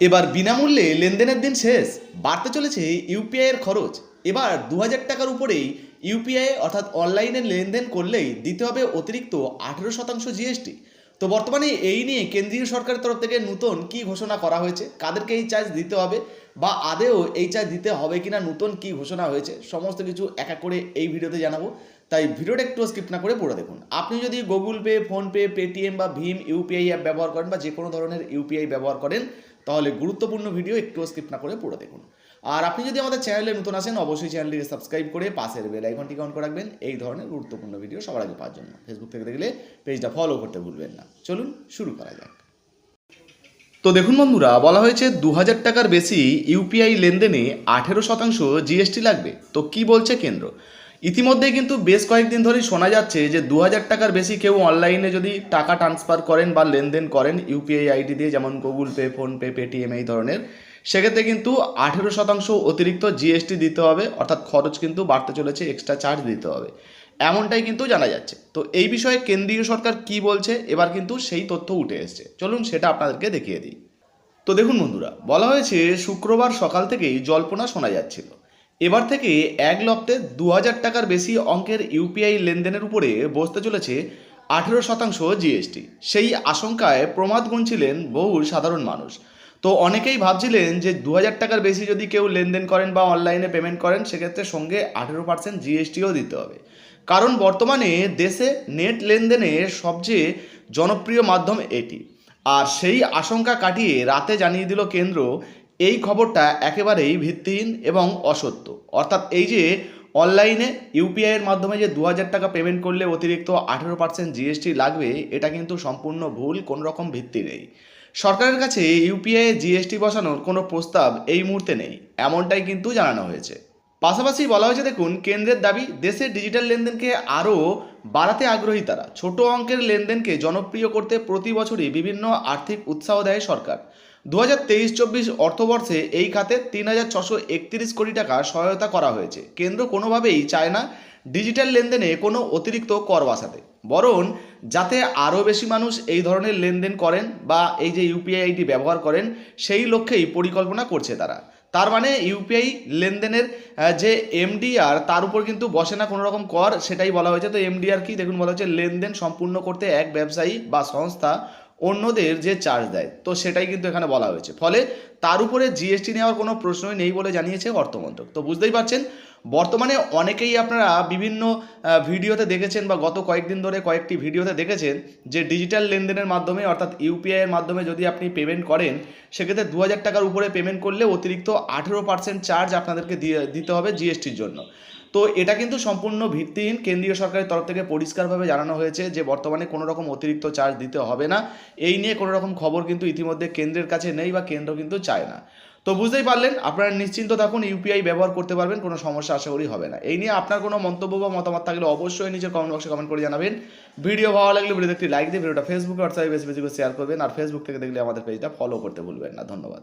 এবার বিনামূল্যে লেনদেনের দিন শেষ। বাড়তে চলেছে ইউপিআইয়ের খরচ। এবার দু হাজার টাকার উপরেই ইউপিআই অর্থাৎ অনলাইনে লেনদেন করলেই দিতে হবে অতিরিক্ত আঠেরো শতাংশ জিএসটি তো বর্তমানে এই নিয়ে কেন্দ্রীয় সরকারের তরফ থেকে নতুন কি ঘোষণা করা হয়েছে? কাদেরকে এই চার্জ দিতে হবে? বা আদেও এই চার্জ দিতে হবে কিনা, নতুন কি ঘোষণা হয়েছে? সমস্ত কিছু এক এক করে এই ভিডিওতে জানাব। তাই ভিডিওটা একটু স্কিপ না করে পড়ে দেখুন। আপনি যদি গুগল পে ফোনপে পেটিএম বা ভীম ইউপিআই অ্যাপ ব্যবহার করেন বা যে কোনো ধরনের ইউপিআই ব্যবহার করেন তাহলে গুরুত্বপূর্ণ ভিডিও একটু স্কিপ না করে পড়ে দেখুন। আর আপনি যদি আমাদের চ্যানেলে নতুন আসেন, অবশ্যই চ্যানেলটিকে সাবস্ক্রাইব করে পাশের বেল আইকনটিকে অন করে রাখবেন। এই ধরনের গুরুত্বপূর্ণ ভিডিও সবার আগে পাওয়ার জন্য। ফেসবুক থেকে দেখলে পেজটা ফলো করতে ভুলবেন না। চলুন শুরু করা যাক। তো দেখুন বন্ধুরা, বলা হয়েছে দু হাজার টাকার বেশি ইউপিআই লেনদেনে আঠেরো শতাংশ জিএসটি লাগবে। তো কি বলছে কেন্দ্র? ইতিমধ্যে কিন্তু বেশ কয়েকদিন ধরেই শোনা যাচ্ছে যে দু হাজার টাকার বেশি কেউ অনলাইনে যদি টাকা ট্রান্সফার করেন বা লেনদেন করেন ইউপিআই আইডি দিয়ে যেমন গুগল পে ফোনপে পেটিএম এই ধরনের, সেক্ষেত্রে কিন্তু আঠেরো শতাংশ অতিরিক্ত জিএসটি দিতে হবে, অর্থাৎ খরচ কিন্তু বাড়তে চলেছে এক্সট্রা চার্জ দিতে হবে। এমনটাই কিন্তু জানা যাচ্ছে। তো এই বিষয়ে কেন্দ্রীয় সরকার কি বলছে, এবার কিন্তু সেই তথ্য উঠে এসছে। চলুন সেটা আপনাদেরকে দেখিয়ে দিই। তো দেখুন বন্ধুরা, বলা হয়েছে শুক্রবার সকাল থেকেই জল্পনা শোনা যাচ্ছিল। এবার থেকে এক লপ্তে দু হাজার টাকার বেশি অঙ্কের ইউপিআই লেনদেনের উপরে বসতে চলেছে আঠেরো শতাংশ জিএসটি। সেই আশঙ্কায় প্রমাদ গুনছিলেন বহু সাধারণ মানুষ। তো অনেকেই ভাবছিলেন যে দু হাজার টাকার বেশি যদি কেউ লেনদেন করেন বা অনলাইনে পেমেন্ট করেন, সেক্ষেত্রে সঙ্গে আঠেরো পার্সেন্ট জিএসটিও দিতে হবে। কারণ বর্তমানে দেশে নেট লেনদেনের সবচেয়ে জনপ্রিয় মাধ্যম এটি। আর সেই আশঙ্কা কাটিয়ে রাতে জানিয়ে দিল কেন্দ্র এই খবরটা একেবারেই ভিত্তিহীন এবং অসত্য। অর্থাৎ এই যে অনলাইনে ইউপিআইয়ের মাধ্যমে যে দু হাজার টাকা পেমেন্ট করলে অতিরিক্ত আঠেরো পার্সেন্ট জিএসটি লাগবে, এটা কিন্তু সম্পূর্ণ ভুল কোনো রকম ভিত্তি নেই। সরকারের কাছে ইউপিআই জিএসটি বসানোর কোনো প্রস্তাব এই মুহূর্তে নেই, এমনটাই কিন্তু জানানো হয়েছে। পাশাপাশি বলা হয়েছে, দেখুন, কেন্দ্রের দাবি, দেশের ডিজিটাল লেনদেনকে আরও বাড়াতে আগ্রহী তারা। ছোট অঙ্কের লেনদেনকে জনপ্রিয় করতে প্রতি বছরই বিভিন্ন আর্থিক উৎসাহ দেয় সরকার। দু হাজার তেইশ চব্বিশ অর্থবর্ষে এই খাতে তিন হাজার ছশো কোটি টাকা সহায়তা করা হয়েছে। কেন্দ্র কোনোভাবেই চায় না ডিজিটাল লেনদেনে কোনো অতিরিক্ত কর বসাতে বরং যাতে আরও বেশি মানুষ এই ধরনের লেনদেন করেন বা এই যে ইউপিআই আইডি ব্যবহার করেন, সেই লক্ষ্যেই পরিকল্পনা করছে তারা। তার মানে ইউপিআই লেনদেনের যে এমডিআর তার উপর কিন্তু বসে না কোনো রকম কর, সেটাই বলা হয়েছে। তো এমডিআর কি, দেখুন বলা হচ্ছে, লেনদেন সম্পূর্ণ করতে এক ব্যবসায়ী বা সংস্থা অন্যদের যে চার্জ দেয়, তো সেটাই কিন্তু এখানে বলা হয়েছে। ফলে তার উপরে জিএসটি নেওয়ার কোনো প্রশ্নই নেই বলে জানিয়েছে অর্থমন্ত্রক। তো বুঝতেই পারছেন বর্তমানে অনেকেই আপনারা বিভিন্ন ভিডিওতে দেখেছেন বা গত কয়েকদিন ধরে কয়েকটি ভিডিওতে দেখেছেন যে ডিজিটাল লেনদেনের মাধ্যমে অর্থাৎ ইউপিআই এর মাধ্যমে যদি আপনি পেমেন্ট করেন, সেক্ষেত্রে দু হাজার টাকার উপরে পেমেন্ট করলে অতিরিক্ত আঠেরো পার্সেন্ট চার্জ আপনাদেরকে দিয়ে, দিতে হবে জিএসটির জন্য। তো এটা কিন্তু সম্পূর্ণ ভিত্তিহীন। কেন্দ্রীয় সরকারের তরফ থেকে পরিষ্কারভাবে জানানো হয়েছে যে বর্তমানে কোনো রকম অতিরিক্ত চার্জ দিতে হবে না। এই নিয়ে কোনো রকম খবর কিন্তু ইতিমধ্যে কেন্দ্রের কাছে নেই বা কেন্দ্র কিন্তু চায় না। তো বুঝতেই পারলেন, আপনারা নিশ্চিন্ত থাকুন ইউপিআই ব্যবহার করতে পারবেন, কোনো সমস্যা আশা করি হবে না। এই নিয়ে আপনার কোনো মন্তব্য বা মতামত থাকলে অবশ্যই নিচে কমেন্ট বক্সে কমেন্ট করে জানাবেন। ভিডিও ভালো লাগলে ভিডিওতে একটি লাইক দিয়ে ভিডিওটা ফেসবুকে হোয়াটসঅ্যাপে বেশি বেশি করে শেয়ার করবেন। আর ফেসবুক থেকে দেখলে আমাদের পেজটা ফলো করতে ভুলবেন না। ধন্যবাদ।